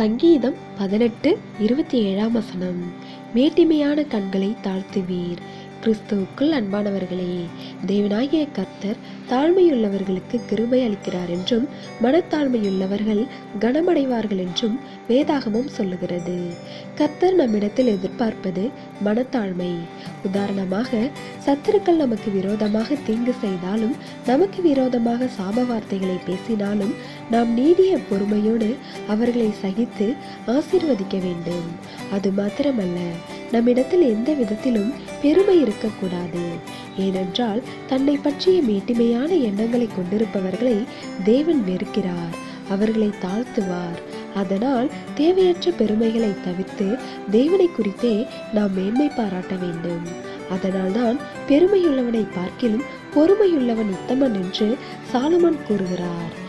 சங்கீதம் பதினெட்டு இருபத்தி ஏழாம் வசனம். மேட்டிமையான கண்களை தாழ்த்துவீர். கிறிஸ்துவுக்குள் அன்பானவர்களே தேவனாகிய கர்த்தர் தாழ்மையுள்ளவர்களுக்கு கிருபை அளிக்கிறார் என்றும் மனத்தாழ்மையுள்ளவர்கள் கனமடைவார்கள் என்றும் வேதாகமம் சொல்லுகிறது. கர்த்தர் நம்மிடத்தில் எதிர்பார்ப்பது மனத்தாழ்மை. உதாரணமாக சத்துருக்கள் நமக்கு விரோதமாக தீங்கு செய்தாலும் நமக்கு விரோதமாக சாப வார்த்தைகளை பேசினாலும் நாம் நீடிய பொறுமையோடு அவர்களை சகித்து ஆசீர்வதிக்க வேண்டும். அது மாத்திரமல்ல நம்மிடத்தில் எந்த விதத்திலும் பெருமை இருக்கக்கூடாது. ஏனென்றால் தன்னை பற்றிய மேட்டிமையான எண்ணங்களை கொண்டிருப்பவர்களை தேவன் வெறுக்கிறார் அவர்களை தாழ்த்துவார். அதனால் தேவையற்ற பெருமைகளை தவிர்த்து தேவனை குறித்தே நாம் மேன்மை பாராட்ட வேண்டும். அதனால்தான் பெருமையுள்ளவனை பார்க்கிலும் பொறுமையுள்ளவன் உத்தமன் என்று சாலமன் கூறுகிறார்.